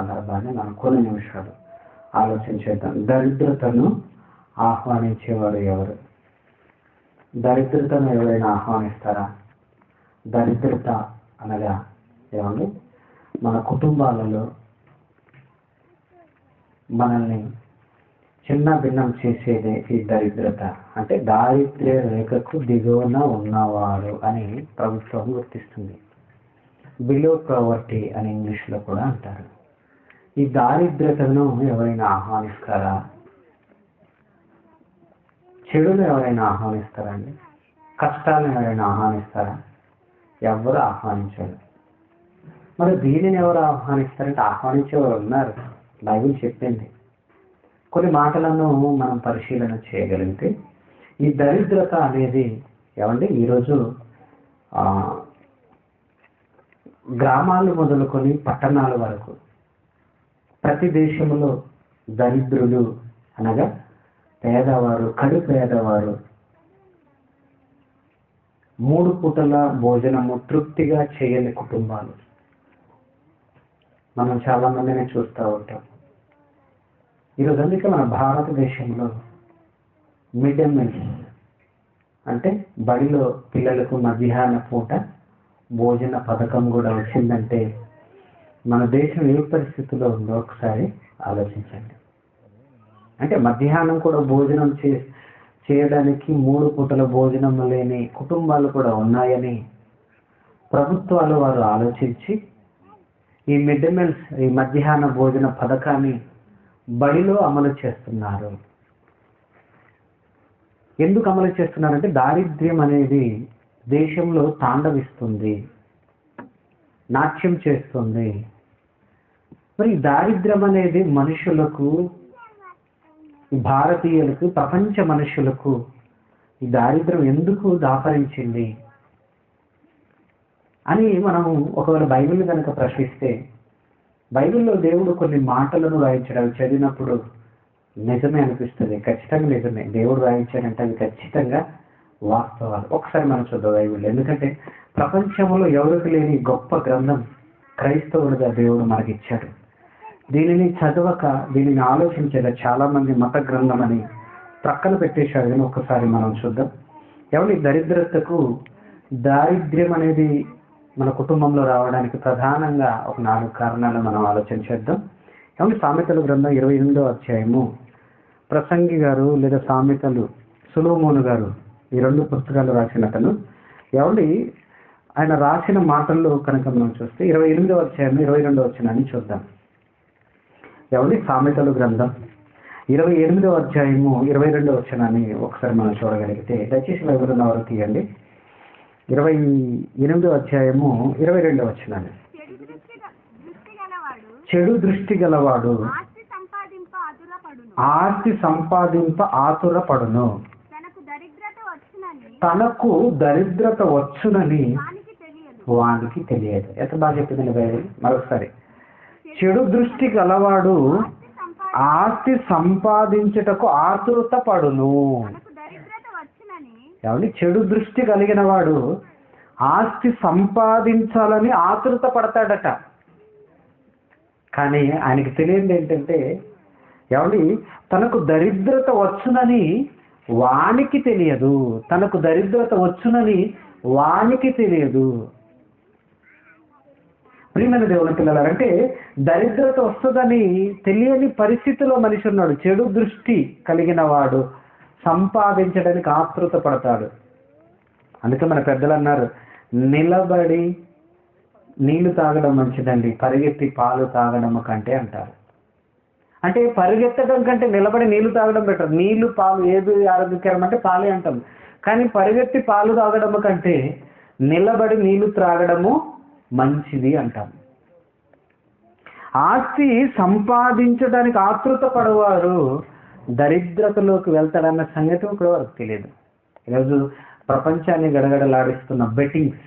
సందర్భాన్ని మనం కొన్ని నిమిషాలు ఆలోచించేద్దాం. దరిద్రతను ఆహ్వానించేవారు ఎవరు? దరిద్రతను ఎవరైనా ఆహ్వానిస్తారా? దరిద్రత అనగా ఏమండి? మన కుటుంబాలలో మనల్ని చిన్న భిన్నం చేసేదే ఈ దరిద్రత. అంటే దారిద్ర్య రేఖకు దిగువన ఉన్నవారు అని ప్రభుత్వం గుర్తిస్తుంది. బిలో ప్రవర్టీ అని ఇంగ్లీష్లో కూడా అంటారు. ఈ దారిద్రతను ఎవరైనా ఆహ్వానిస్తారా? చెడును ఎవరైనా ఆహ్వానిస్తారా అండి? కష్టాలను ఎవరైనా ఆహ్వానిస్తారా? ఎవరు ఆహ్వానించారు. మరి దీనిని ఎవరు ఆహ్వానిస్తారంటే ఆహ్వానించేవారు ఉన్నారు. బైబిల్ చెప్పింది. కొన్ని మాటలను మనం పరిశీలన చేయగలిగితే ఈ దరిద్రత అనేది ఏమండి? ఈరోజు గ్రామాలు మొదలుకొని పట్టణాల వరకు ప్రతి దేశంలో దరిద్రులు అనగా పేదవారు కడు పేదవారు. మూడు పూటల భోజనము తృప్తిగా చేయని కుటుంబాలు. మనం చాలా మందిని చూస్తూ ఉంటాం. ఈరోజు అందుకే మన భారతదేశంలో మిడ్ మీల్ అంటే బడిలో పిల్లలకు మధ్యాహ్న పూట భోజన పథకం కూడా వచ్చిందంటే మన దేశం ఏ పరిస్థితిలో ఉందో ఒకసారి ఆలోచించండి. అంటే మధ్యాహ్నం కూడా భోజనం చే చేయడానికి మూడు పూటల భోజనం లేని కుటుంబాలు కూడా ఉన్నాయని ప్రభుత్వాలు వారు ఆలోచించి ఈ మిడ్ డే మీల్స్ ఈ మధ్యాహ్న భోజన పథకాన్ని బడిలో అమలు చేస్తున్నారు. ఎందుకు అమలు చేస్తున్నారంటే దారిద్ర్యం అనేది దేశంలో తాండవిస్తుంది. నాట్యం చేస్తుంది. మరి దారిద్ర్యం అనేది మనుషులకు భారతీయులకు ప్రపంచ మనుషులకు ఈ దారిద్ర్యం ఎందుకు దాపరించింది అని మనం ఒకవేళ బైబిల్ కనుక ప్రశ్నిస్తే బైబిల్లో దేవుడు కొన్ని మాటలను రాయించడం చదివినప్పుడు నిజమే అనిపిస్తుంది. ఖచ్చితంగా నిజమే. దేవుడు రాయించాడంటే అది ఖచ్చితంగా వాస్తవాలు. ఒకసారి మనం చూద్దాం బైబిల్ ఎందుకంటే ప్రపంచంలో ఎవరికి లేని గొప్ప గ్రంథం క్రైస్తవులుగా దేవుడు మనకి ఇచ్చాడు దీనిని చదవక దీనిని ఆలోచించేలా చాలా మంది మత గ్రంథం అని ప్రక్కన పెట్టేశాడు అని ఒకసారి మనం చూద్దాం. ఎవరి దరిద్రతకు దారిద్ర్యం అనేది మన కుటుంబంలో రావడానికి ప్రధానంగా ఒక నాలుగు కారణాలు మనం ఆలోచన చేద్దాం. ఏమంటే సామెతల గ్రంథం ఇరవై ఎనిమిదో అధ్యాయము? ప్రసంగి గారు లేదా సామెతలు సులోమోను గారు ఈ రెండు పుస్తకాలు రాసిన అతను. ఏమండి ఆయన రాసిన మాటల్లో కనుక మనం చూస్తే ఇరవై ఎనిమిదో అధ్యాయం ఇరవై రెండో వచ్చినాన్ని చూద్దాం. ఏమండి సామెతలు గ్రంథం. ఇరవై ఎనిమిదో అధ్యాయము ఇరవై రెండో వచ్చినాన్ని ఒకసారి మనం చూడగలిగితే దయచేసి ఎవరున్న వారు తీయండి. ఇరవై ఎనిమిదో అధ్యాయము ఇరవై రెండో వచ్చినాన్ని చెడు దృష్టి గలవాడు ఆస్తి సంపాదింప ఆతురపడును. తనకు దరిద్రత వచ్చునని వానికి తెలియదు. ఎంత బాగా చెప్పిందండి బైబిల్ మరొకసారి. చెడు దృష్టి గలవాడు ఆస్తి సంపాది ఆస్తి సంపాదించుటకు ఆతురత పడును ఏమండి? చెడు దృష్టి కలిగిన వాడు ఆస్తి సంపాదించాలని ఆతురత పడతాడట కానీ ఆయనకి తెలియదు ఏంటంటే ఏమండి? తనకు దరిద్రత వచ్చునని వానికి తెలియదు తనకు దరిద్రత వచ్చునని వానికి తెలియదు. ప్రియమైన దేవుని పిల్లలంటే దరిద్రత వస్తుందని తెలియని పరిస్థితిలో మనిషి ఉన్నాడు. చెడు దృష్టి కలిగిన వాడు సంపాదించడానికి ఆతృత పడతాడు. అందుకే మన పెద్దలు అన్నారు నిలబడి నీళ్ళు తాగడం మంచిదండి పరిగెత్తి పాలు తాగడం కంటే అంటారు. అంటే పరిగెత్తడం కంటే నిలబడి నీళ్ళు తాగడం బెటర్ నీళ్ళు పాలు ఏది ఆరోగ్యకరం అంటే పాలే అంటాం. కానీ పరిగెత్తి పాలు తాగడం కంటే నిలబడి నీళ్ళు త్రాగడము మంచిది అంటాం. ఆస్తి సంపాదించడానికి ఆతృత పడవారు దరిద్రతలోకి వెళ్తాడన్న సంగతి కూడా వారికి తెలియదు. ఈరోజు ప్రపంచాన్ని గడగడలాడిస్తున్న బెట్టింగ్స్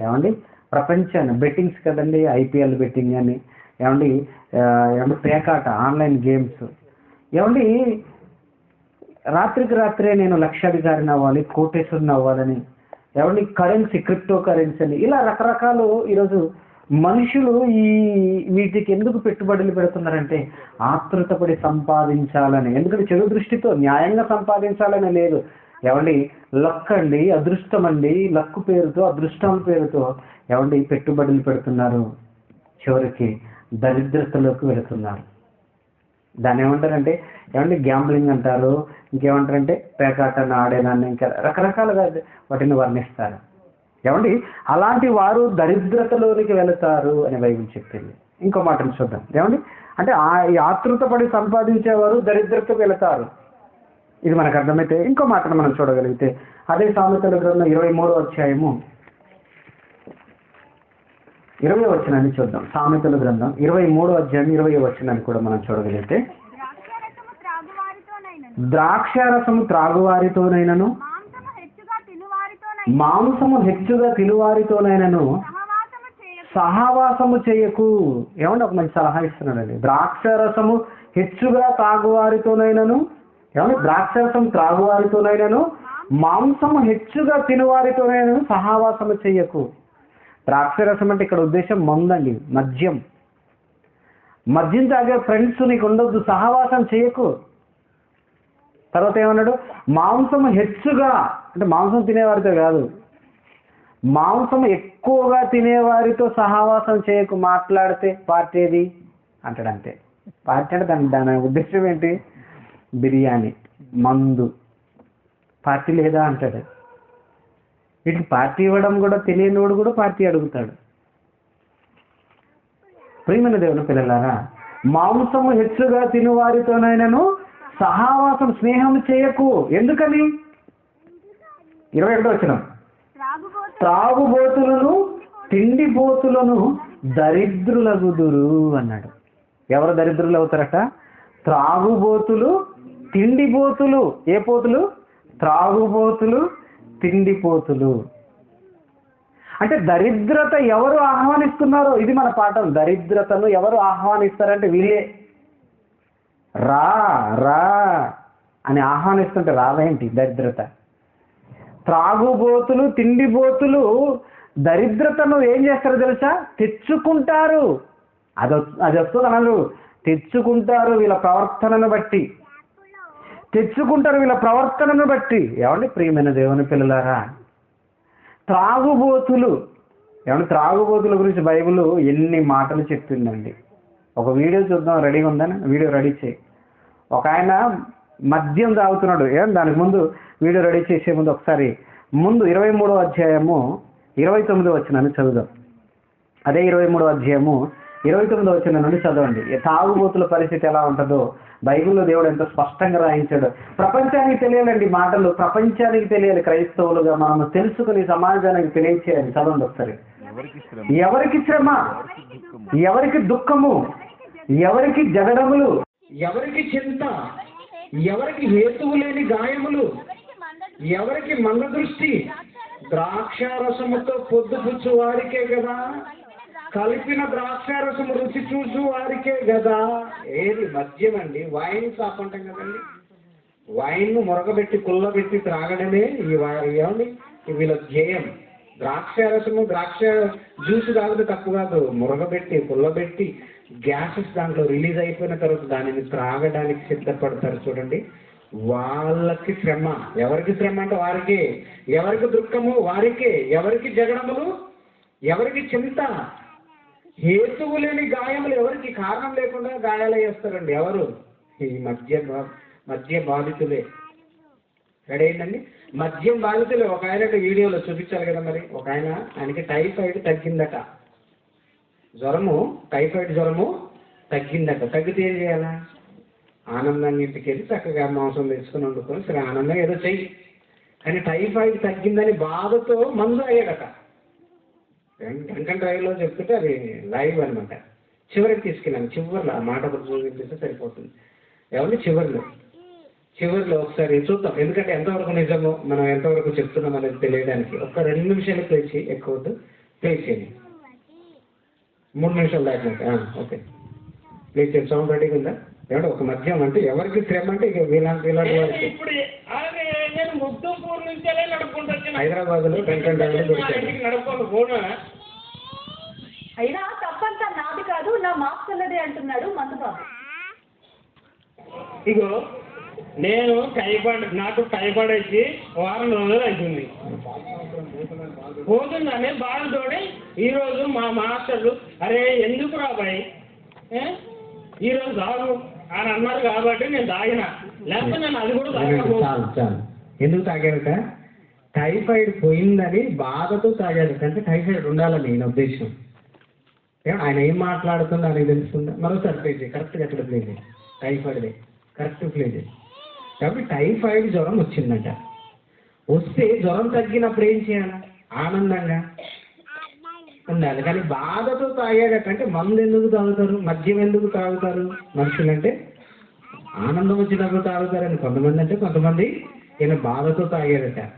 ఏమండి? ప్రపంచాన్ని బెట్టింగ్స్ కదండి ఐపీఎల్ బెట్టింగ్ అని. ఏమండి? ఏమంటే పేకాట ఆన్లైన్ గేమ్స్. ఏమండి రాత్రికి రాత్రే నేను లక్షాధికారిని అవ్వాలి కోటేశ్వరిని అవ్వాలని. ఏమండి కరెన్సీ క్రిప్టో కరెన్సీ అని. ఇలా రకరకాలు ఈరోజు మనుషులు ఈ వీటికి ఎందుకు పెట్టుబడులు పెడుతున్నారంటే ఆతృతపడి సంపాదించాలని. ఎందుకంటే చెడు దృష్టితో న్యాయంగా సంపాదించాలని లేదు. ఎవండి లక్ అండి అదృష్టం అండి. లక్కు పేరుతో అదృష్టం పేరుతో ఎవండి పెట్టుబడులు పెడుతున్నారు. చివరికి దరిద్రతలోకి వెళుతున్నారు. దాన్ని ఏమంటారంటే ఏమంటే గ్యాంబ్లింగ్ అంటారు ఇంకేమంటారంటే పేకాటను ఆడేదాన్ని ఇంకా రకరకాలుగా వాటిని వర్ణిస్తారు. ఏమండి అలాంటి వారు దరిద్రతలోనికి వెళతారు అని బైబిల్ చెప్పింది. ఇంకో మాటను చూద్దాం. ఏమండి అంటే ఆ ఆతృత పడి సంపాదించేవారు దరిద్రతకు వెళతారు. ఇది మనకు అర్థమైతే ఇంకో మాటను మనం చూడగలిగితే అదే సామెతల గ్రంథం ఇరవై మూడో అధ్యాయము. ఇరవై వచనాన్ని చూద్దాం. సామెతల గ్రంథం ఇరవై మూడో అధ్యాయం ఇరవై వచనాన్ని కూడా మనం చూడగలిగితే ద్రాక్షారసము త్రాగువారితోనైనను. ద్రాక్షారసము త్రాగువారితోనైనను మాంసము హెచ్చుగా తినువారితోనైనను. సహవాసము చేయకు. చేయకు. ఏమంటే ఒక మంచి సలహా ఇస్తున్నాడండి. ద్రాక్షారసము హెచ్చుగా తాగువారితోనైనను ఏమంటే ద్రాక్షారసం త్రాగువారితోనైనను మాంసము హెచ్చుగా తినువారితోనైనను సహవాసము చెయ్యకు ద్రాక్షరసం అంటే ఇక్కడ ఉద్దేశం మందండి మద్యం. మద్యం తాగే ఫ్రెండ్స్ నీకు ఉండొద్దు సహవాసం చేయకు. తర్వాత ఏమన్నాడు? మాంసం హెచ్చుగా అంటే మాంసం తినేవారితో కాదు. మాంసం ఎక్కువగా తినేవారితో సహవాసం చేయకు మాట్లాడితే పార్టీ ఏది? అంటాడు అంతే. పార్టీ అంటే దాని దాని ఉద్దేశం ఏంటి? బిర్యానీ మందు. పార్టీ లేదా? అంటాడు. వీటికి పార్టీ ఇవ్వడం కూడా తెలియనివాడు కూడా పార్టీ అడుగుతాడు. ప్రియమైన దేవుని పిల్లలారా మాంసము హెచ్చుగా తినువారితోనైనను సహావాసం స్నేహం చేయకు. ఎందుకని? ఇరవై ఒకటో వచ్చిన త్రాగుబోతులను తిండిబోతులను దరిద్రులగుదురు అన్నాడు. ఎవరు దరిద్రులు అవుతారట? త్రాగుబోతులు తిండిబోతులు. ఏ పోతులు? త్రాగుబోతులు తిండిపోతులు. అంటే దరిద్రత ఎవరు ఆహ్వానిస్తున్నారో ఇది మన పాఠం. దరిద్రతను ఎవరు ఆహ్వానిస్తారంటే వీళ్ళే. రా రా అని ఆహ్వానిస్తుంటే రాదేంటి దరిద్రత? త్రాగుబోతులు తిండిబోతులు దరిద్రతను ఏం చేస్తారో తెలుసా? తెచ్చుకుంటారు. అది అది వస్తుంది అనలు తెచ్చుకుంటారు వీళ్ళ ప్రవర్తనను బట్టి. తెచ్చుకుంటారు వీళ్ళ ప్రవర్తనను బట్టి. ఏమండి ప్రియమైన దేవుని పిల్లలారా? త్రాగుబోతులు. ఏమంటే త్రాగుబోతుల గురించి బైబిల్ ఎన్ని మాటలు చెప్తుందండి ఒక వీడియో చూద్దాం రెడీగా ఉందని వీడియో రెడీ చేయి. ఒక ఆయన మద్యం తాగుతున్నాడు. ఏం దానికి ముందు వీడియో రెడీ చేసే ముందు ఒకసారి. ముందు ఇరవై మూడో అధ్యాయము ఇరవై తొమ్మిది వచ్చినాన్ని చదువుదాం. అదే ఇరవై మూడో అధ్యాయము ఇరవై తొమ్మిదో వచ్చిన నుండి చదవండి. తాగుబోతుల పరిస్థితి ఎలా ఉంటుందో బైబిల్లో దేవుడు ఎంత స్పష్టంగా రాయించాడు. ప్రపంచానికి తెలియాలండి మాటలు. ప్రపంచానికి తెలియాలి క్రైస్తవులుగా మనం తెలుసుకుని సమాజానికి తెలియచేయాలి. చదవండి ఒకసారి. ఎవరికి శ్రమ? ఎవరికి దుఃఖము? ఎవరికి జగడములు? ఎవరికి చింత? ఎవరికి హేతువు లేని గాయములు? ఎవరికి మంద దృష్టి ద్రాక్షారసముతో పొద్దుపుచ్చు వారికే కదా. కలిపిన ద్రాక్ష రసం రుచి చూసు వారికే కదా ఏది మద్యం అండి వైన్ షాప్ అంటాం కదండి వైన్ మురగబెట్టి కుల్లబెట్టి త్రాగడమే ఈ ఏమండి? వీళ్ళ ధ్యేయం. ద్రాక్ష రసము ద్రాక్ష జ్యూస్ తాగితే తప్పు కాదు. మురగబెట్టి పుల్లబెట్టి గ్యాసెస్ దాంట్లో రిలీజ్ అయిపోయిన తర్వాత దానిని త్రాగడానికి సిద్ధపడతారు చూడండి. వాళ్ళకి శ్రమ. ఎవరికి శ్రమ అంటే వారికి. ఎవరికి దుఃఖము? వారికే. ఎవరికి జగడములు? ఎవరికి చింత? హేతువు లేని గాయములు ఎవరికి కారణం లేకుండా గాయాలు చేస్తారండి ఎవరు? ఈ మద్య మద్య బాధితులే. రెడీ అయిందండి మద్యం బాధితులే. ఒక ఆయన వీడియోలో చూపించాలి కదా మరి. ఒక ఆయన ఆయనకి టైఫాయిడ్ తగ్గిందట. జ్వరము టైఫాయిడ్ జ్వరము తగ్గిందట. తగ్గితే ఏం చేయాలా? ఆనందాన్ని ఇంటికి వెళ్ళి చక్కగా మాంసం తెచ్చుకొని వండుకొని సరే ఆనందంగా ఏదో చెయ్యి. కానీ టైఫాయిడ్ తగ్గిందని బాధతో మందు అయ్యాడట వెంకట డ్రైవ్లో చెప్తుంటే అది లైవ్ అనమాట చివరికి తీసుకెళ్ళాను. చివరిలో ఆ మాట ఒకటి చూపిస్తే సరిపోతుంది. ఎవరిని చివరిలో. చివరిలో ఒకసారి చూద్దాం. ఎందుకంటే ఎంతవరకు నిజము మనం ఎంతవరకు చెప్తున్నాం అనేది తెలియడానికి ఒక రెండు నిమిషాలు ప్లే చేయి ఎక్కువ ప్లే చేయండి మూడు నిమిషాలు దాటినాక ఆ, ఓకే. ప్లే చేయండి సౌండ్ రెడీగా ఉందా? ఏమంటే ఒక మద్యం అంటే ఎవరికి శ్రమ అంటే ఇక వీలాంటి వీలాంటి వారికి. ఇప్పుడు నేను ముద్దుపూర్ నుంచేలే నడుపుకుంటూ వచ్చిన ఇంటికి నడుపుకొని పోను? అయినా తప్పంతా నాది కాదు నా మాస్టర్లదే అంటున్నాడు మందుబాబు. ఇగో నేను టైఫాయిడ్ నాకు టైఫాయిడ్ వచ్చి వారం రోజులు అవుతుంది పోతుందని బాధతోటి ఈరోజు మా మాస్టర్లు అరే ఎందుకు రాబాయ్ ఈరోజు తాగు అని అన్నారు కాబట్టి నేను తాగిన లేకపోతే నేను అది కూడా చాలు. ఎందుకు తాగాడట టైఫాయిడ్ పోయిందని బాధతో తాగాడట అంటే టైఫాయిడ్ ఉండాలని నేను ఉద్దేశం. ఆయన ఏం మాట్లాడుతుందో అనేది తెలుస్తుందా? మరోసారి ప్లే చేయి. కరెక్ట్గా ఎక్కడ ప్లే చేయి. టైఫాయిడ్ కరెక్ట్ ప్లే చేయి. కాబట్టి టైఫాయిడ్ జ్వరం వచ్చిందంట. వస్తే జ్వరం తగ్గినప్పుడు ఏం చేయాలి? ఆనందంగా ఉండాలి. కానీ బాధతో తాగాడట అంటే మందు ఎందుకు తాగుతారు? మద్యం ఎందుకు తాగుతారు? మనుషులంటే ఆనందం వచ్చినప్పుడు తాగుతారని కొంతమంది అంటే కొంతమంది ఈయన బాధతో తాగాడట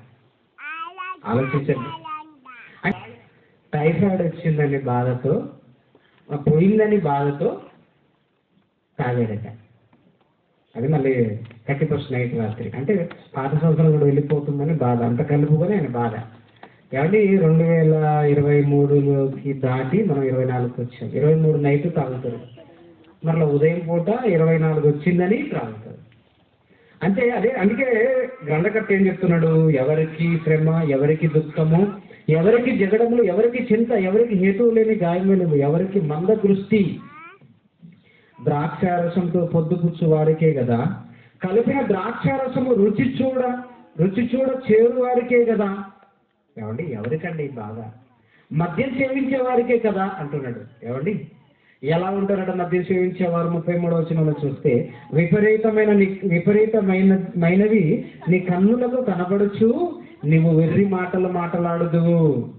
ఆలోచించండి. టైఫాయిడ్ వచ్చిందని బాధతో పోయిందని బాధతో తాగాడట అది మళ్ళీ థర్టీ ఫస్ట్ నైట్ రాత్రి. అంటే పాత సంవత్సరం కూడా వెళ్ళిపోతుందని బాధ. అంత కలుపుకొని ఆయన బాధ. కాబట్టి రెండు వేల ఇరవై మూడులోకి దాటి మనం ఇరవై నాలుగుకి వచ్చాం. ఇరవై మూడు నైట్ తాగుతారు. మరలా ఉదయం పూట ఇరవై నాలుగు వచ్చిందని తాగుతారు. అంటే అదే అందుకే గ్రంథకర్త ఏం చెప్తున్నాడు? ఎవరికి శ్రమ ఎవరికి దుఃఖము ఎవరికి జగడములు ఎవరికి చింత ఎవరికి హేతువు లేని గాయములు ఎవరికి మంద దృష్టి ద్రాక్షారసంతో పొద్దుపుచ్చు వారికే కదా. కలిపిన ద్రాక్షారసము రుచి చూడ రుచి చూడ చేరు వారికే కదా. ఏమండి? ఎవరికండి బాగా మద్యం సేవించే వారికే కదా అంటున్నాడు. ఏమండి? ఎలా ఉంటారట మద్యం సేవించేవారు ముప్పై మూడవ వచనంలో చూస్తే విపరీతమైన నీ విపరీతమైన మైనవి నీ కన్నులకు కనబడుచు నీవు వెర్రి మాటలు మాట్లాడదు.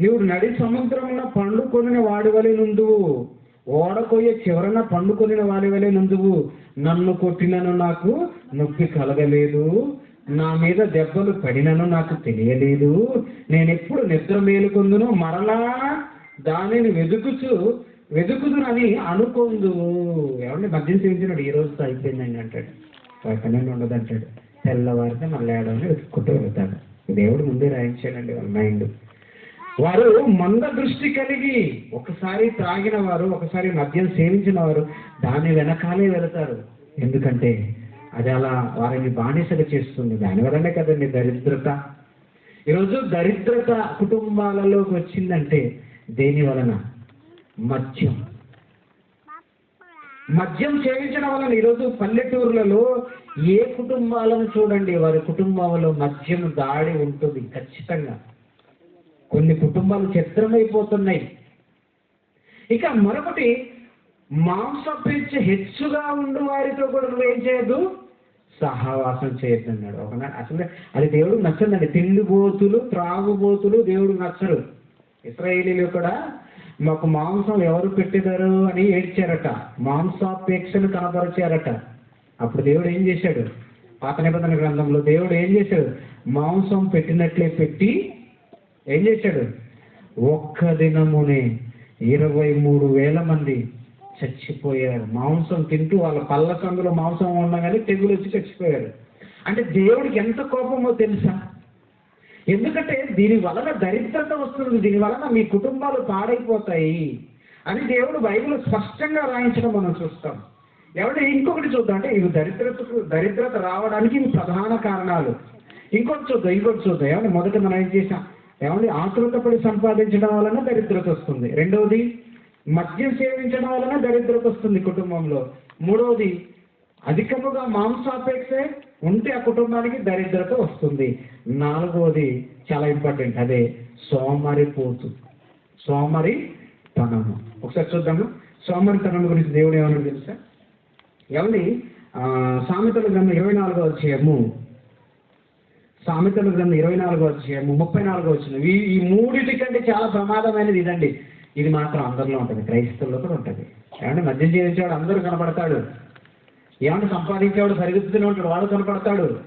నీవు నడి సముద్రమున పండుకొనిన వాడి వలె నుండువు ఓడకొయ్య చివరన పండుకొనిన వాడి వలె నుండువు నన్ను కొట్టినను నాకు నొప్పి కలగలేదు. నా మీద దెబ్బలు పడినను నాకు తెలియలేదు. నేను ఎప్పుడు నిద్ర మేలుకొందును మరలా దానిని వెతుకుచు వెతుకుతున్నది అనుకుందువు ఎవరిని మద్యం సేవించినాడు? ఈ రోజుతో అయిపోయిందండి అంటాడు. పక్కనే ఉండదు అంటాడు తెల్లవారితే మళ్ళీ ఏడాది వెతుక్కుంటూ వెళ్తాడు. దేవుడు ముందే రాయించాడండి వాళ్ళ మైండ్. వారు మంద దృష్టి కలిగి ఒకసారి త్రాగిన వారు ఒకసారి మద్యం సేవించిన వారు దాని వెనకాలే వెళతారు. ఎందుకంటే అది అలా వారిని బానిసలు చేస్తుంది. దానివల్లనే కదండి దరిద్రత. ఈరోజు దరిద్రత కుటుంబాలలోకి వచ్చిందంటే దేని వలన? మద్యం. మద్యం సేవించడం వలన ఈరోజు పల్లెటూర్లలో ఏ కుటుంబాలను చూడండి వారి కుటుంబంలో మద్యం దాడి ఉంటుంది ఖచ్చితంగా. కొన్ని కుటుంబాలు చిత్రమైపోతున్నాయి ఇక మరొకటి మాంసపేక్ష హెచ్చుగా ఉండు వారితో కూడా నువ్వేం చేయదు సహవాసం చేయొద్దు అన్నాడు. ఒక అసలు అది దేవుడు నచ్చదండి. తిండిబోతులు త్రాగుబోతులు దేవుడు నచ్చరు. ఇస్రాయేలీలు కూడా మాకు మాంసం ఎవరు పెట్టిదారు అని ఏడ్చారట. మాంసాపేక్షను కనపరిచారట అప్పుడు దేవుడు ఏం చేశాడు? పాత నిబంధన గ్రంథంలో దేవుడు ఏం చేశాడు? మాంసం పెట్టినట్లే పెట్టి ఏం చేశాడు? ఒక్క దినమునే ఇరవై మూడు వేల మంది చచ్చిపోయారు. మాంసం తింటూ వాళ్ళ పళ్ళ సందులో మాంసం ఉండగానే తెగులు వచ్చి చచ్చిపోయారు. అంటే దేవుడికి ఎంత కోపమో తెలుసా? ఎందుకంటే దీని వలన దరిద్రత వస్తుంది దీని వలన మీ కుటుంబాలు పాడైపోతాయి అని దేవుడు బైబిల్ స్పష్టంగా రాయించడం మనం చూస్తాం. ఎవరి ఇంకొకటి చూద్దాం అంటే ఇవి దరిద్రతకు దరిద్రత రావడానికి ఇవి ప్రధాన కారణాలు. ఇంకొకటి చూద్దాం ఇంకొకటి చూద్దాం. ఏమంటే మొదట మనం ఏం చేసాం ఏమంటే ఆతృతపడి సంపాదించడం వలన దరిద్రత వస్తుంది. రెండవది మద్యం సేవించడం వలన దరిద్రత వస్తుంది కుటుంబంలో. మూడవది అధికముగా మాంసాపేక్షే ఉంటే ఆ కుటుంబానికి దరిద్రత వస్తుంది. నాలుగవది చాలా ఇంపార్టెంట్. అదే సోమరి పోతు. సోమరి తనము. ఒకసారి చూద్దాము. సోమరి తనం గురించి దేవుడు ఏమన్నా తెలుసా ఎవరి సామెతలు సామెతల గ్రంథం ఇరవై నాలుగో అధ్యాయము. సామెతల గ్రంథం ఇరవై నాలుగో అధ్యాయము ముప్పై నాలుగో వచ్చిన. ఈ ఈ మూడింటి కంటే చాలా ప్రమాదమైనది ఇదండి. ఇది మాత్రం అందరిలో ఉంటుంది. క్రైస్తవుల్లో కూడా ఉంటుంది. ఏమంటే మద్యం జీవించేవాడు అందరూ కనపడతాడు ఏమంటే సంపాదించేవాడు పరిగెత్తుతూనే ఉంటాడు వాడు కనపడతాడు.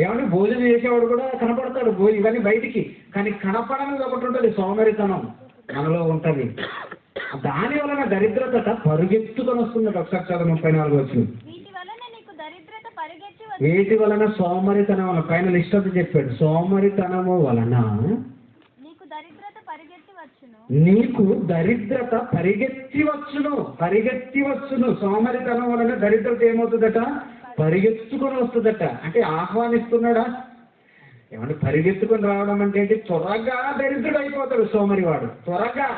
ఏమంటే భోజనం చేసేవాడు కూడా కనపడతాడు ఇవన్నీ బయటికి. కానీ కనపడని ఒకటి ఉంటుంది సోమరితనం. మనలో ఉంటుంది. దాని వలన దరిద్రత పరుగెత్తుకొని వస్తుంది ఒకసారి చదువు ముప్పై నాలుగు వచ్చింది. వేటి వలన సోమరితనం వలన పైన లిస్ట్ అంతా చెప్పాడు. సోమరితనము వలన నీకు దరిద్రత పరిగెత్తి వచ్చును పరిగెత్తి వచ్చును సోమరితనం వలన దరిద్రత ఏమవుతుందట? పరిగెత్తుకొని వస్తుందట. అంటే ఆహ్వానిస్తున్నాడా? ఏమంటే పరిగెత్తుకొని రావడం అంటే ఏంటి? త్వరగా దరిద్రుడు అయిపోతాడు సోమరివాడు. త్వరగా.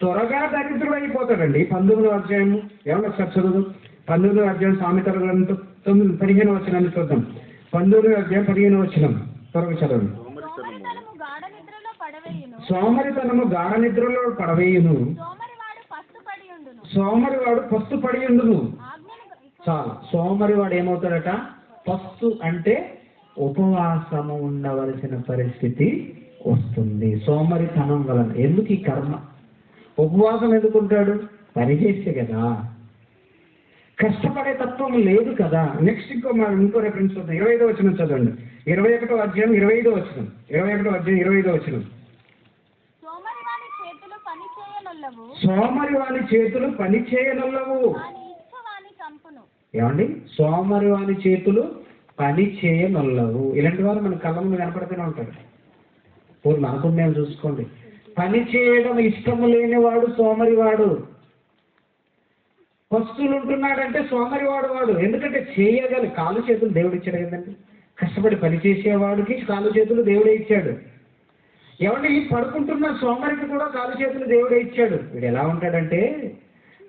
త్వరగా దరిద్రుడు అయిపోతాడండి పంతొమ్మిదో అధ్యాయం ఏమన్నా ఒకసారి చదువు పంతొమ్మిదో అధ్యాయం సామెతల తొమ్మిది పదిహేను వచ్చినాన్ని చూద్దాం. పంతొమ్మిదో అధ్యాయం పదిహేను వచ్చినాం త్వరగా చదవండి సోమరితనము గాఢ నిద్రలో పడవేయును సోమరితనము గాఢ నిద్రలో పడవేయును. సోమరివాడు పస్తు పడి ఉండును చాలు. సోమరివాడు ఏమవుతాడట? పస్తు అంటే ఉపవాసము ఉండవలసిన పరిస్థితి వస్తుంది. సోమరితనం వలన. ఎందుకు ఈ కర్మ? ఉపవాసం ఎందుకుంటాడు పని చేస్తే కదా. కష్టపడే తత్వం లేదు కదా. నెక్స్ట్ ఇంకో ఇంకో రెఫరెన్స్ చూద్దాం. ఇరవై ఐదో వచ్చిన చదవండి. ఇరవై ఒకటో అధ్యాయం ఇరవై ఐదో వచ్చిన ఇరవై ఒకటో అధ్యాయం ఇరవై ఐదో వచ్చిన సోమరివాని చేతులు పని చేయనొల్లవు సోమరి వాని చేతులు పని చేయనల్లవు ఏమండి సోమరి వాని చేతులు పని చేయనొల్లవు. ఇలాంటి వారు మన కళ్ళ ముందు కనపడుతూనే ఉంటారు. పోరు మనకుందేమో చూసుకోండి. పని చేయడం ఇష్టము లేనివాడు సోమరివాడు. పస్తులు ఉంటున్నాడంటే సోమరివాడు వాడు. ఎందుకంటే చేయగలి కాలు చేతులు దేవుడు ఇచ్చాడు కదండి. కష్టపడి పని చేసేవాడికి కాలు చేతులు దేవుడే ఇచ్చాడు. ఏమండి పడుకుంటున్న సోమరికి కూడా కాలు చేతులు దేవుడే ఇచ్చాడు. వీడు ఎలా ఉంటాడంటే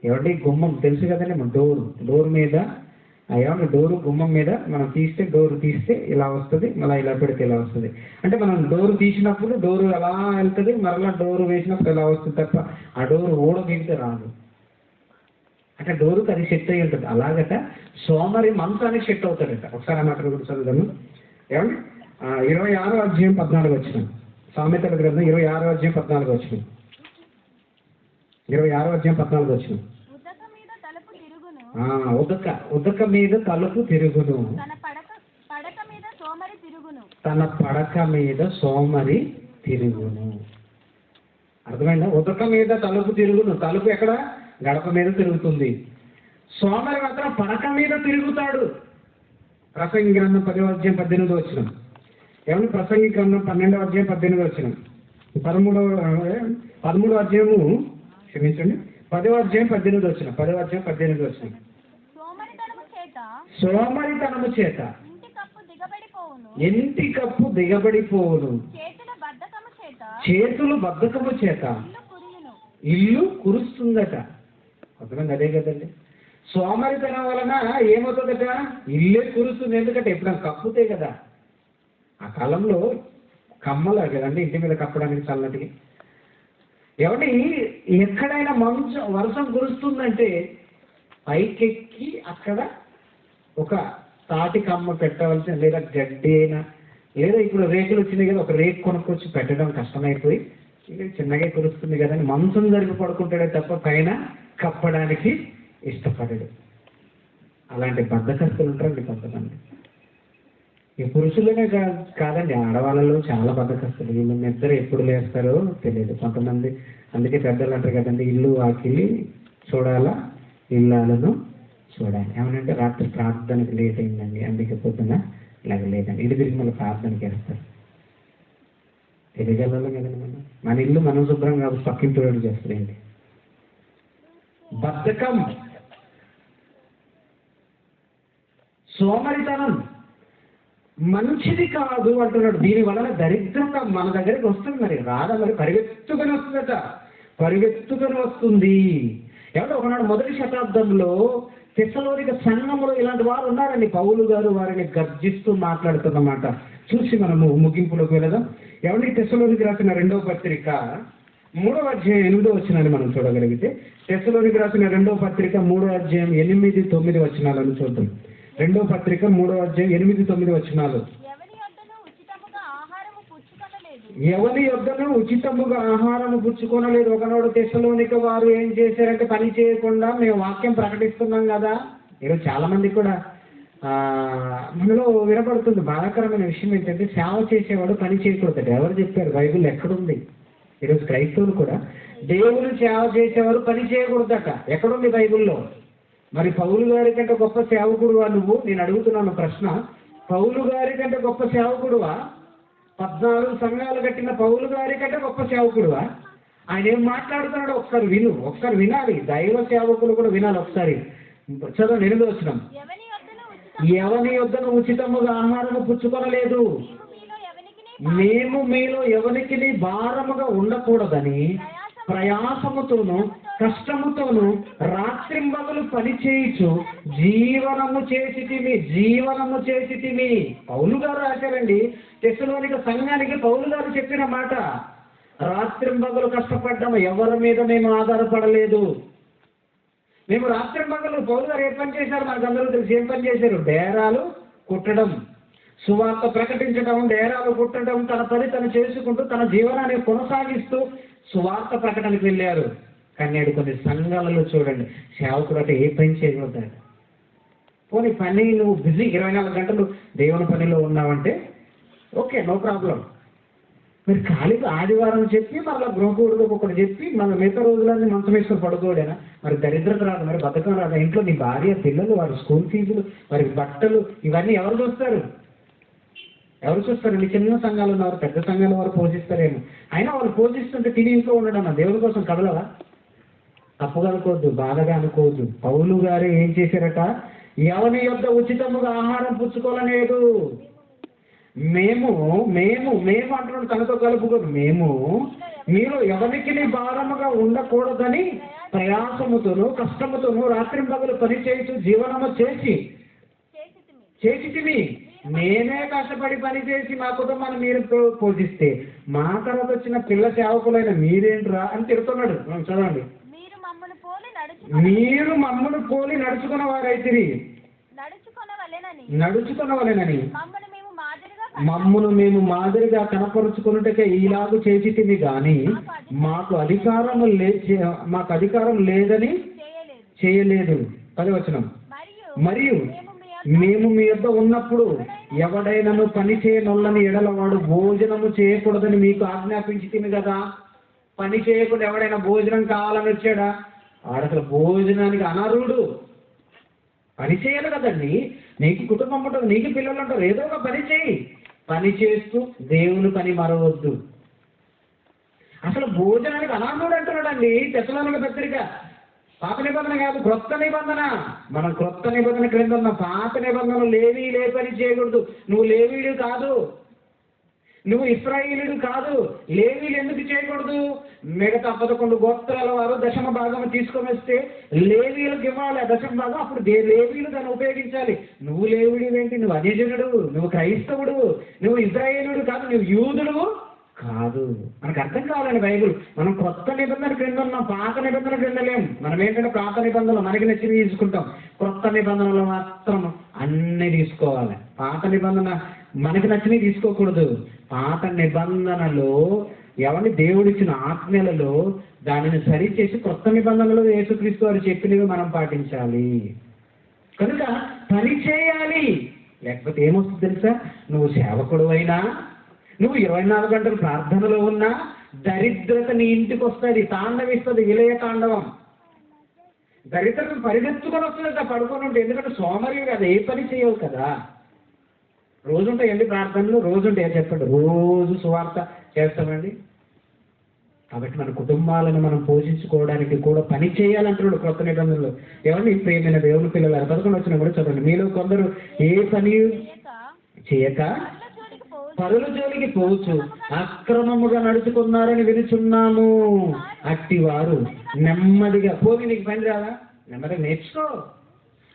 ఏమండి గుమ్మం తెలుసు కదండి మన డోరు డోర్ మీద ఆ ఏమన్నా డోరు గుమ్మం మీద మనం తీస్తే డోరు తీస్తే ఇలా వస్తుంది మళ్ళీ ఇలా పెడితే ఇలా వస్తుంది. అంటే మనం డోరు తీసినప్పుడు డోరు ఎలా వెళ్తుంది మరలా డోరు వేసినప్పుడు ఇలా వస్తుంది తప్ప ఆ డోరు ఊడగీగితే రాదు. అంటే డోరుకి అది సెట్ అయి ఉంటుంది. అలాగట సోమరి మంచానికి సెట్ అవుతాడట. ఒకసారి ఆ మాట కూడా చదువుదాము. ఏమండి ఇరవై ఆరో అధ్యాయం పద్నాలుగు వచ్చినాం. సామెతల గ్రంథం ఇరవై ఆరో అధ్యాయం పద్నాలుగు వచ్చిన. ఇరవై ఆరో అధ్యాయం పద్నాలుగు వచ్చిన. ఉదక ఉదక ఉదక మీద తలుపు తిరుగును. తన పడక పడక మీద సోమరి తిరుగును. తన పడక మీద సోమరి తిరుగును. అర్థమైందా? ఉదక మీద తలుపు తిరుగును. తలుపు ఎక్కడ? గడప మీద తిరుగుతుంది. సోమరి మాత్రం పడక మీద తిరుగుతాడు. ప్రసంగి గ్రంథం పదో అధ్యాయం పద్దెనిమిది వచ్చిన. ఏమన్నా ప్రసంగి గ్రంథం పన్నెండవ అధ్యాయం పద్దెనిమిది వచ్చిన పదమూడవ పదమూడవ అధ్యాయము క్షమించండి. పదవ అధ్యాయం పద్దెనిమిది వచ్చిన పదవ అధ్యాయం పద్దెనిమిది వచ్చిన సోమరితనము చేత ఇంటి కప్పు దిగబడిపోవును. ఎంటి కప్పు దిగబడిపోవును. చేతుల బద్ధకము చేత ఇల్లు కురుస్తుందట. అర్థమైంది అదే కదండి. సోమరితనం వలన ఏమవుతుందట? ఇల్లే కురుస్తుంది. ఎందుకంటే ఎప్పుడైనా కప్పుతే కదా. ఆ కాలంలో కమ్మలు కదండి ఇంటి మీద కప్పడానికి చల్లటికి ఏమండి ఎక్కడైనా మంచం వర్షం కురుస్తుందంటే పైకెక్కి అక్కడ ఒక తాటి కమ్మ పెట్టవలసిన లేదా గడ్డి అయినా లేదా ఇప్పుడు రేకులు వచ్చినాయి కదా ఒక రేకు కొనుక్కొచ్చి పెట్టడం కష్టమైపోయి చిన్నగా కురుస్తుంది కదండి మంచం జరిగి పడుకుంటాడే తప్ప పైన కప్పడానికి ఇష్టపడడు. అలాంటి బద్దకస్తులు ఉంటారండి కొంతమంది. ఈ పురుషులనే కాదు కాదండి ఆడవాళ్ళలో చాలా బద్దకస్తులు వీళ్ళు నిద్ర ఎప్పుడు లేస్తారో తెలియదు. కొంతమంది అందుకే పెద్దలు అంటారు కదండి ఇల్లు వాకిలి చూడాలా ఇల్లాలను చూడాలి. ఏమనంటే రాత్రి ప్రార్థనకి లేట్ అయిందండి. అందుకే పొద్దున ఇలాగ లేదండి ఇటు తిరిగి మళ్ళీ ప్రార్థనకి వేస్తారు తెలియగలం కదండి మనం? మన ఇల్లు మనం శుభ్రం కాదు పక్కింటి చేస్తారండి బద్ధకం సోమరితనం మంచిది కాదు అంటున్నాడు. దీని వలన దరిద్రత మన దగ్గరికి వస్తుంది మరి. రాదా మరి పరిగెత్తుకొని వస్తుందట. పరిగెత్తుకొని వస్తుంది. ఎవడో ఒకనాడు మొదటి శతాబ్దంలో తెసలోనిక సంఘంలో ఇలాంటి వారు ఉన్నారండి. పౌలు గారు వారిని గర్జిస్తూ మాట్లాడుతున్నమాట. చూసి మనము ముగింపులోకి వెళదాం. ఎవరిని తెసలోనికి రాసిన రెండవ పత్రిక మూడవ అధ్యాయం ఎనిమిదో వచ్చినాన్ని మనం చూడగలిగితే తెసలోనికి రాసిన రెండవ పత్రిక మూడో అధ్యాయం ఎనిమిది తొమ్మిది వచనాలను చూద్దాం. రెండో పత్రిక మూడో అధ్యాయం ఎనిమిది తొమ్మిది వచనాలు. ఎవరి యొద్దను ఉచితముగా ఆహారము పుచ్చుకొనలేదు. ఒకనాడు తెశలోనిక వారు ఏం చేశారంటే పని చేయకుండా మేము వాక్యం ప్రకటిస్తున్నాం కదా. ఈరోజు చాలా మంది కూడా ఆ, మనలో వినపడుతుంది బాధాకరమైన విషయం ఏంటంటే సేవ చేసేవాడు పని చేయకూడదు ఎవరు చెప్పారు? బైబిల్ ఎక్కడుంది? ఈరోజు క్రైస్తవులు కూడా. దేవుని సేవ చేసేవారు పని చేయకూడదట. ఎక్కడుంది బైబిల్లో? మరి పౌలు గారి కంటే గొప్ప సేవకుడువా నువ్వు? నేను అడుగుతున్నాను ప్రశ్న. పౌలు గారి కంటే గొప్ప సేవకుడువా? పద్నాలుగు సంఘాలు కట్టిన పౌలు గారి కంటే గొప్ప సేవకుడువా? ఆయన ఏం మాట్లాడుతున్నాడో ఒకసారి విను. ఒకసారి వినాలి. దైవ సేవకులు కూడా వినాలి ఒకసారి. చదవండి ఎనిమిది వచ్చినాం. ఎవని యొద్దను ఉచితముగా ఆహారము పుచ్చుకొనలేదు. మేము మీలో ఎవరికి భారముగా ఉండకూడదని ప్రయాసముతోను కష్టముతోను రాత్రింబగలు పని చేయించు జీవనము చేసి జీవనము చేసి పౌలు గారు రాశారండి తెస్సలోనిక సంఘానికి పౌలు గారు చెప్పిన మాట రాత్రింబగలు కష్టపడ్డాము ఎవరి మీద మేము ఆధారపడలేదు. మేము రాత్రింబగలు పౌలు గారు ఏ పని చేశారు? మనకందరూ తెలిసి ఏం పని చేశారు? డేరాలు కుట్టడం. సువార్త ప్రకటించడం డేరాలు కుట్టడం తన పని తను చేసుకుంటూ తన జీవనాన్ని కొనసాగిస్తూ సువార్త ప్రకటనకు వెళ్ళారు. కానీ నేడు కొన్ని సంఘాలలో చూడండి సేవకుడు అంటే ఏ పని చేయగలుగుతాడు? పోనీ పని నువ్వు బిజీ ఇరవై నాలుగు గంటలు దేవుని పనిలో ఉన్నావంటే ఓకే నో ప్రాబ్లం. మీరు ఖాళీగా ఆదివారం చెప్పి మళ్ళీ గృహకూడదు ఒకటి చెప్పి మన మిగతా రోజులన్నీ మంచం వేసుకొని పడుకోడేనా? మరి దరిద్రత రాదు మరి బతకం రాదు? ఇంట్లో నీ భార్య పిల్లలు వారి స్కూల్ ఫీజులు వారి బట్టలు ఇవన్నీ ఎవరు చూస్తారు? ఎవరు చూస్తారు? నీ చిన్న సంఘాలు ఉన్నారు పెద్ద సంఘాల వారు పోషిస్తారేమో. అయినా వాళ్ళు పోషిస్తుంటే తిని ఇంట్లో ఉండడం నా దేవుడి కోసం కదలవా? తప్పుగా అనుకోవద్దు బాధగా అనుకోవద్దు. పౌలు గారు ఏం చేశారట? ఎవరి యొక్క ఉచితముగా ఆహారం పుచ్చుకోలనేదు. మేము మేము మేము అంటున్నాడు తనతో కలుపుకోదు మేము మీరు ఎవరికి భారముగా ఉండకూడదని ప్రయాసముతోను కష్టముతోను రాత్రి పగలు పని జీవనము చేసి చేసి నేనే కష్టపడి పని చేసి మా కుటుంబాన్ని మీరు పోషిస్తే మా తర్వాత వచ్చిన పిల్ల సేవకులైన మీరేంట్రా అని తిడుతున్నాడు. చదవండి. మీరు మమ్మను పోలి నడుచుకున్న వారైతిరి. నడుచుకొనవలెనని నడుచుకున్నవలేనని మమ్మను మేము మాదిరిగా కనపరుచుకున్నట్టుకే ఈలాగు చేసిటివి గాని మాకు అధికారం లే మాకు అధికారం లేదని చేయలేదు. పదవచనం. మరియు మేము మీ యొక్క ఉన్నప్పుడు ఎవడైనను పని చేయనొల్లని ఎడలవాడు భోజనము చేయకూడదని మీకు ఆజ్ఞాపించి తిని కదా పని చేయకుండా ఎవడైనా భోజనం కావాలని వచ్చాడా? ఆడసలు భోజనానికి అనర్హుడు. పని చేయాలి కదండి. నీకు కుటుంబం ఉంటుంది నీకు పిల్లలు ఉంటారు ఏదో ఒక పని చేయి. పని చేస్తూ దేవుని పని మరవద్దు. అసలు భోజనానికి అనాథుడు అంటున్నాడండి తెసలోనిక పత్రిక. పాత నిబంధన కాదు క్రొత్త నిబంధన. మనం క్రొత్త నిబంధన క్రింద ఉన్న పాత నిబంధనలు లేవి లే పని చేయకూడదు. నువ్వు లేవీడు కాదు. నువ్వు ఇస్రాయిలుడు కాదు. లేవీలు ఎందుకు చేయకూడదు? మిగతా పదకొండు గోత్రాల వారు దశమ భాగం తీసుకొని వస్తే లేవీలకు ఇవ్వాలి. దశమ భాగం అప్పుడు దే లేవీలు దాన్ని ఉపయోగించాలి. నువ్వు లేవుడు ఏంటి? నువ్వు అనిజనుడు నువ్వు క్రైస్తవుడు. నువ్వు ఇజ్రాయేలుడు కాదు. నువ్వు యూదుడు. కాదు. మనకు అర్థం కావాలండి బైబుల్. మనం కొత్త నిబంధన క్రింద ఉన్నాం పాత నిబంధన క్రింద లేము మనం ఏంటంటే పాత నిబంధనలు మనకి నచ్చినవి తీసుకుంటాం. కొత్త నిబంధనలు మాత్రం అన్నీ తీసుకోవాలి. పాత నిబంధన మనకి నచ్చినవి తీసుకోకూడదు. పాత నిబంధనలో ఎవరిని దేవుడిచ్చిన ఆజ్ఞలలో దానిని సరిచేసి కొత్త నిబంధనలు యేసుక్రీస్తు వారు చెప్పినవి మనం పాటించాలి. కనుక పని చేయాలి లేకపోతే ఏమొస్తుంది తెలుసా? నువ్వు సేవకుడు అయినా నువ్వు ఇరవై నాలుగు గంటలు ప్రార్థనలో ఉన్నా దరిద్రత నీ ఇంటికి వస్తుంది తాండవిస్తుంది విలయ తాండవం. దరిద్రత పరిగెత్తుకొని వస్తుంది పడుకొని ఉంటే. ఎందుకంటే సోమరి కదా ఏ పని చేయవు కదా. రోజు ఉంటాయండి ప్రార్థనలు? రోజు ఉంటాయా చెప్పండి. రోజు సువార్త చేస్తామండి. కాబట్టి మన కుటుంబాలను మనం పోషించుకోవడానికి కూడా పని చేయాలంటున్నాడు కొత్త నిబంధనలు. ఎవరిని? ప్రేమైన దేవుని పిల్లలు. పదకొండు వచ్చిన కూడా చదవండి. మీలో కొందరు ఏ పని చేయక చేయక పనుల జోలికి పోవు పరుల జోలికి పోవచ్చు. అక్రమముగా నడుచుకున్నారని వినుచున్నాము. అట్టివారు నెమ్మదిగా పోని నీకు పని రాదా? నెమ్మదిగా నేర్చుకో.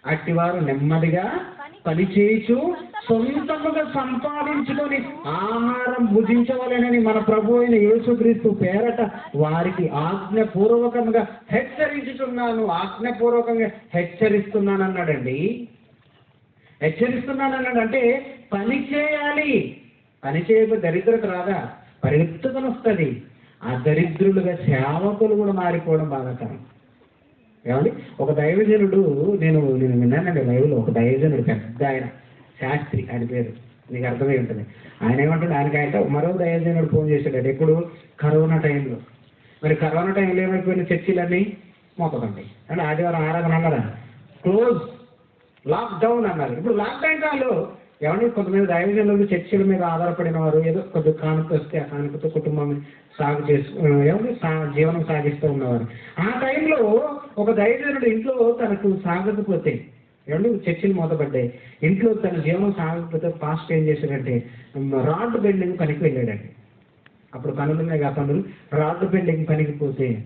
అట్టివారు నెమ్మదిగా పనిచేయచు సొంతముగా సంపాదించుకొని ఆహారం భుజించవలనని మన ప్రభు అయిన యేసుక్రీస్తు పేరట వారికి ఆజ్ఞపూర్వకంగా హెచ్చరించుతున్నాను ఆజ్ఞపూర్వకంగా హెచ్చరిస్తున్నాను అన్నాడండి హెచ్చరిస్తున్నాను అన్నాడు అంటే పని చేయాలి. పని దరిద్రత రాదా? పరిగెత్తుకుని వస్తుంది ఆ దరిద్రులుగా సేవకులు కూడా మారిపోవడం బాధాకరం. ఏమండి? ఒక దైవజనుడు నేను నేను విన్నానండి లైవ్లో ఒక దైవజనుడు పెద్ద ఆయన శాస్త్రి ఆయన పేరు నీకు అర్థమై ఉంటుంది. ఆయన ఏమంటాడు? ఆయనకి ఆయన మరో దైవజనుడు ఫోన్ చేశాడు ఎప్పుడు? కరోనా టైంలో. మరి కరోనా టైంలో ఏమైపోయిన చర్చిలన్నీ? మోపకండి. అంటే ఆదివారం ఆరాధన అన్నారా? క్లోజ్. లాక్ డౌన్ అన్నారు. ఇప్పుడు లాక్డౌన్ కాలు కాదు కొంతమంది దైవజనులు చర్చల మీద ఆధారపడిన వారు ఏదో కొద్ది కానుక వస్తే ఆ కానుకతో కుటుంబం సాగు చేసు ఏమంటే సా జీవనం సాగిస్తూ ఉన్నవారు. ఆ టైంలో ఒక దైవజనుడు ఇంట్లో తనకు సాగకపోతే ఏమంటే చర్చిలు మూతపడ్డాయి. ఇంట్లో తన జీవనం సాగకపోతే ఫాస్ట్ ఏం చేశాడంటే రాడ్ బెండింగ్ పనికి వెళ్ళాడండి. అప్పుడు పనులున్నాయి కదా పనులు. రాడ్ బెండింగ్ పనికి పోతే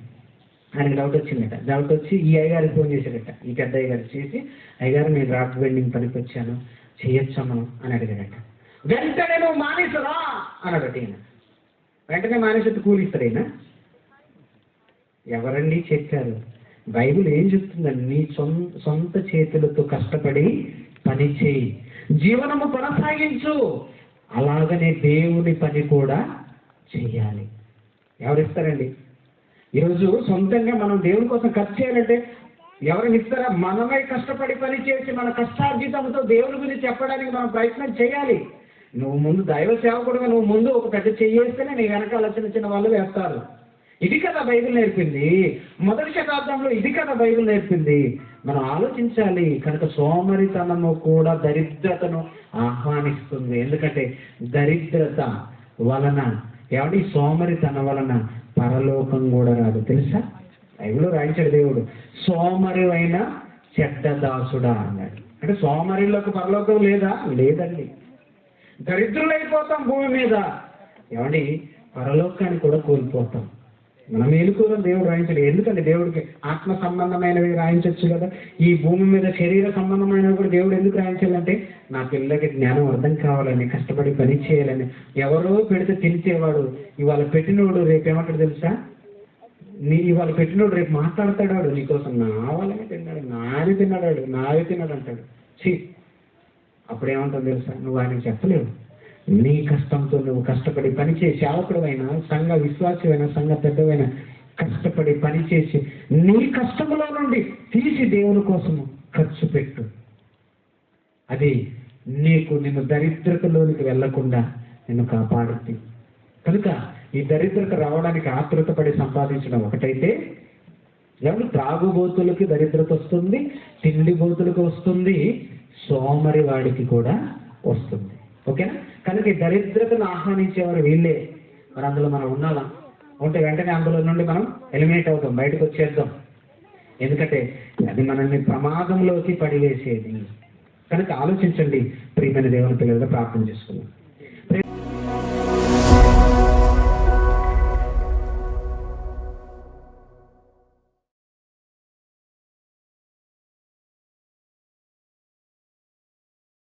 ఆయనకి డౌట్ వచ్చిందట. డౌట్ వచ్చి ఈ అయ్యగారికి ఫోన్ చేశాడట. ఈ పెద్ద అయ్యగారు చేసి అయ్యగారు నేను రాడ్ బెండింగ్ పనికి వచ్చాను. చేయొచ్చా మనం అని అడిగాడట. వెంటనే నువ్వు మానేసరా అన్నాడట ఈయన. వెంటనే మానేసి కూలిస్తాడు ఈయన. ఎవరండి? చెప్పారు. బైబిల్ ఏం చెప్తుందండి? నీ సొంత సొంత చేతులతో కష్టపడి పని చేయి. జీవనము కొనసాగించు. అలాగనే దేవుని పని కూడా చేయాలి ఎవరిస్తారండి? ఈరోజు సొంతంగా మనం దేవుని కోసం ఖర్చు చేయాలంటే ఎవరిని ఇస్తారా? మనమే కష్టపడి పని చేసి మన కష్టార్జితంతో దేవుని గురించి చెప్పడానికి మనం ప్రయత్నం చేయాలి. నువ్వు ముందు దైవ సేవకుడుగా నువ్వు ముందు ఒక పెద్ద చెయ్యేస్తేనే నీ వెనకాల చిన్న చిన్న వాళ్ళు వేస్తారు. ఇది కదా బైబిల్ నేర్పింది. మొదటి శతాబ్దంలో ఇది కదా బైబిల్ నేర్పింది. మనం ఆలోచించాలి కనుక సోమరితనము కూడా దరిద్రతను ఆహ్వానిస్తుంది. ఎందుకంటే దరిద్రత వలన ఏమంటే సోమరితనం వలన పరలోకం కూడా రాదు. తెలుసా? బైబిల్లో రాయించాడు దేవుడు. సోమరివైన చెడ్డదాసుడా దాసుడా అన్నాడు. అంటే సోమరిలోకి పరలోకం లేదా? లేదండి. దరిద్రులైపోతాం భూమి మీద. ఏమండి? పరలోకాన్ని కూడా కోల్పోతాం. మనం మేలుకోవడం దేవుడు రాయించడు. ఎందుకంటే దేవుడికి ఆత్మ సంబంధమైనవి రాయించవచ్చు కదా? ఈ భూమి మీద శరీర సంబంధమైనవి కూడా దేవుడు ఎందుకు రాయించాలంటే నా పిల్లకి జ్ఞానం అర్థం కావాలని కష్టపడి పని చేయాలని ఎవరో పెడితే తెలిసేవాడు ఇవాళ పెట్టినోడు రేపు ఏమంటాడు తెలుసా? నీ ఇవాళ పెట్టినోడు రేపు మాట్లాడతాడాడు నీకోసం? నా వాళ్ళని తిన్నాడు నాది తిన్నాడాడు నాది తిన్నాడు అంటాడు ఛీ! అప్పుడు తెలుసా? నువ్వు ఆయన చెప్పలేవు. నీ కష్టంతో నువ్వు కష్టపడి పనిచేసి సేవకుడైనా సంఘ విశ్వాసమైన సంఘ పెద్దవైన కష్టపడి పనిచేసి నీ కష్టములో నుండి తీసి దేవుని కోసము ఖర్చు పెట్టు. అది నీకు నిన్ను దరిద్రతలోనికి వెళ్ళకుండా నిన్ను కాపాడుద్ది. కనుక ఈ దరిద్రత రావడానికి ఆతృత పడి సంపాదించడం ఒకటైతే ఎవరు త్రాగుబోతులకి దరిద్రత వస్తుంది తిండి బోతులకు వస్తుంది సోమరి వాడికి కూడా వస్తుంది. ఓకేనా? కనుక ఈ దరిద్రతను ఆహ్వానించేవారు వీళ్ళే. మరి అందులో మనం ఉండాలా? ఉంటే వెంటనే అందులో నుండి మనం ఎలిమినేట్ అవుతాం బయటకు వచ్చేద్దాం. ఎందుకంటే అది మనల్ని ప్రమాదంలోకి పడివేసేది. కనుక ఆలోచించండి ప్రియమైన దేవుని పిల్లలుగా ప్రార్థన చేసుకున్నాం